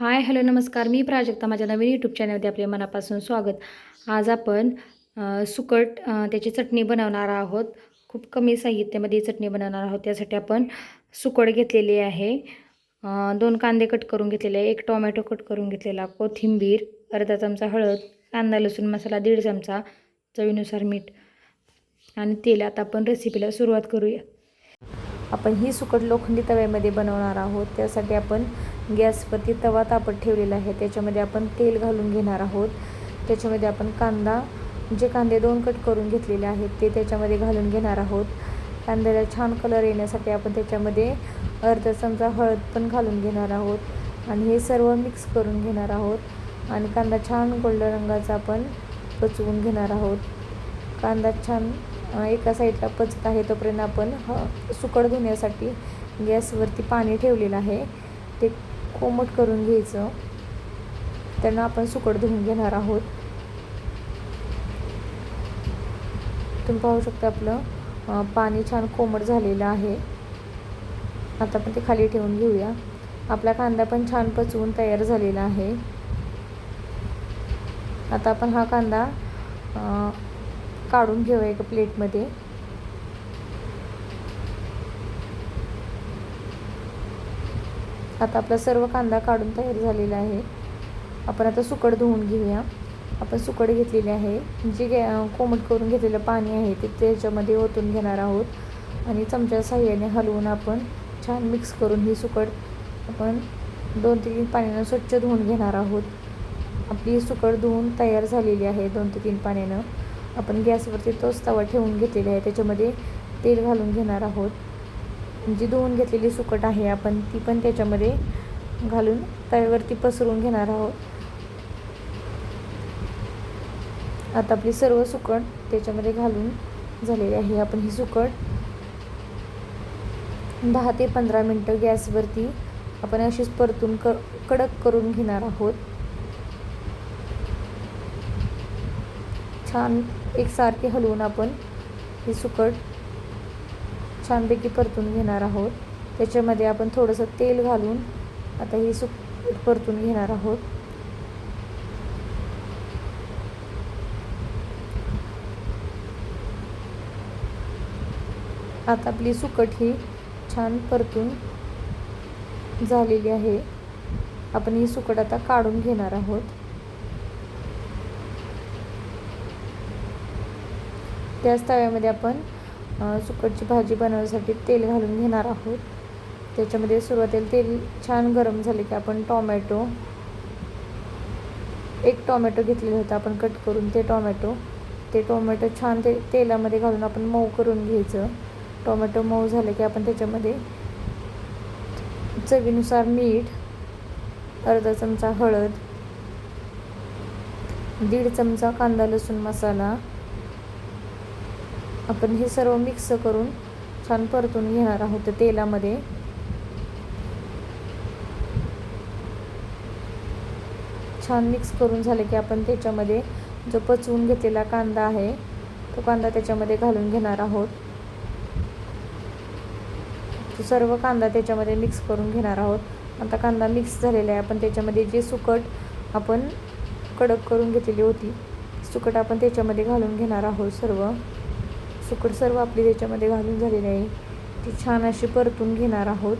Hi hello नमस्कार. मी प्राजक्ता. माझ्या नवीन YouTube चॅनलमध्ये आपले मनापासून स्वागत. आज आपण सुकट त्याची चटणी बनवणार आहोत. खूप कमी साहित्यामध्ये चटणी बनवणार आहोत. त्यासाठी आपण सुकट घेतलेली आहे. दोन कांदे कट करून घेतलेले आहे. एक टोमॅटो कट करून घेतलेला कोथिंबीर अर्धा चमचा हळद कांदा लसूण मसाला दीड चमचा चवीनुसार मीठ आणि तेल. आता आपण रेसिपीला सुरुवात करूया. आपण ही सुकट लोखंडी तव्यामध्ये बनवणार आहोत. त्यासाठी आपण गॅसवरती तवा तापत ठेवलेला आहे. त्याच्यामध्ये आपण तेल घालून घेणार आहोत. त्याच्यामध्ये आपण कांदा जे कांदे दोन कट करून घेतलेले आहेत ते त्याच्यामध्ये घालून घेणार आहोत. कांद्याला छान कलर येण्यासाठी आपण त्याच्यामध्ये अर्धा चमचा हळद पण घालून घेणार आहोत. आणि हे सर्व मिक्स करून घेणार आहोत. आणि कांदा छान गोल्डन रंगाचा आपण पचवून घेणार आहोत. कांदा छान एका साईडला पचत आहे तोपर्यंत आपण ह सुकट धुण्यासाठी गॅसवरती पाणी ठेवलेलं आहे. ते कोमट करून घ्यायचं. त्यांना आपण सुकट धुवून घेणार आहोत. तुम्ही पाहू शकता आपलं पाणी छान कोमट झालेलं आहे. आता आपण ते खाली ठेवून घेऊया. आपला कांदा पण छान पचवून तयार झालेला आहे. आता आपण हा कांदा काढून घेऊया एका प्लेटमध्ये. आता आपला सर्व कांदा काढून तयार झालेला आहे. आपण आता सुकट धुवून घेऊया. आपण सुकट घेतलेली आहे. जे गॅ कोमट करून घेतलेलं पाणी आहे ते त्याच्यामध्ये ओतून घेणार आहोत. आणि चमच्या साह्याने हलवून आपण छान मिक्स करून ही सुकट आपण दोन ते तीन पाण्यानं स्वच्छ धुवून घेणार आहोत. आपली सुकट धुवून तयार झालेली आहे दोन ते तीन पाण्यानं. आपण गॅसवरती तोच तवा ठेवून घेतलेला आहे. त्याच्यामध्ये तेल घालून घेणार आहोत. जी धुवून घेतलेली सुकट आहे आपण ती पण त्याच्यामध्ये घालून तव्यावरती पसरून घेणार आहोत. आता आपली सर्व सुकट त्याच्यामध्ये घालून झालेली आहे. आपण ही सुकट दहा ते पंधरा मिनटं गॅसवरती आपण अशीच परतून क कडक करून घेणार आहोत. छान एकसारखे हलवून आपण ही सुकट छानपैकी परतून घेणार आहोत. त्याच्यामध्ये आपण थोडंसं तेल घालून आता ही सुक परतून घेणार आहोत. आता आपली सुकट ही छान परतून झालेली आहे. आपण ही सुकट आता काढून घेणार आहोत. त्याच तव्यामध्ये आपण सुकटची भाजी बनवण्यासाठी तेल घालून घेणार आहोत. त्याच्यामध्ये सुरुवातीला तेल छान गरम झाले की आपण टॉमॅटो एक टॉमॅटो घेतलेलं होतं आपण कट करून ते टॉमॅटो. ते टोमॅटो छान ते तेलामध्ये घालून आपण मऊ करून घ्यायचं. टोमॅटो मऊ झाले की आपण त्याच्यामध्ये चवीनुसार मीठ अर्धा चमचा हळद दीड चमचा कांदा लसूण मसाला आपण हे सर्व मिक्स करून छान परतून घेणार आहोत तेलामध्ये. छान मिक्स करून झाले की आपण त्याच्यामध्ये जो पचवून घेतलेला कांदा आहे तो कांदा त्याच्यामध्ये घालून घेणार आहोत. तो सर्व कांदा त्याच्यामध्ये मिक्स करून घेणार आहोत. आता कांदा मिक्स झालेला आहे आपण त्याच्यामध्ये जे सुकट आपण कडक करून घेतलेली होती सुकट आपण त्याच्यामध्ये घालून घेणार आहोत सर्व. सुकट सर्व आपली त्याच्यामध्ये घालून झालेली आहे. ती छान अशी परतून घेणार आहोत.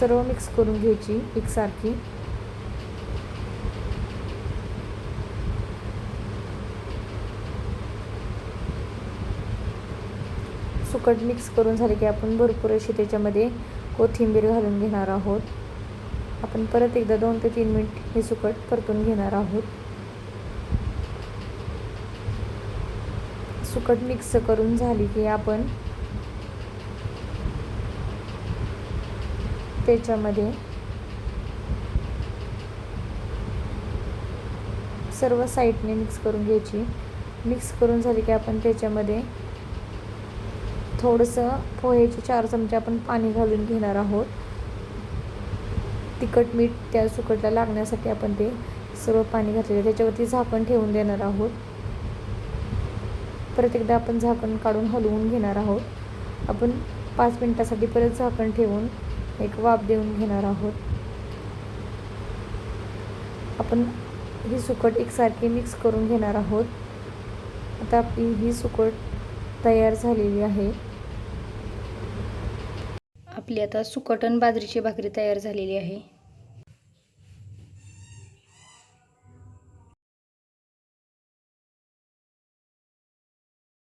सर्व मिक्स करून घ्यायची एकसारखी सुकट मिक्स करून झाले की आपण भरपूर अशी त्याच्यामध्ये कोथिंबीर घालून घेणार आहोत. आपण परत एकदा दोन ते तीन मिनिट हे सुकट परतून घेणार आहोत. सुकट मिक्स करून झाली की आपण त्याच्यामध्ये सर्व साईडने मिक्स करून घ्यायची. मिक्स करून झाली की आपण त्याच्यामध्ये थोडंसं पोह्याचे चार चमचे आपण पाणी घालून घेणार आहोत. तिखट मीठ त्या सुकटला लागण्यासाठी आपण ते सर्व पाणी घातलेलं त्याच्यावरती झाकण ठेवून देणार आहोत. परत एकदा आपण झाकण काढून हलवून घेणार आहोत. आपण पाच मिनटासाठी परत झाकण ठेवून एक वाफ देऊन घेणार आहोत. आपण ही सुकट एकसारखी मिक्स करून घेणार आहोत. आता आपली ही सुकट तयार झालेली आहे. आपली आता सुकट आणि बाजरीची भाकरी तयार झालेली आहे.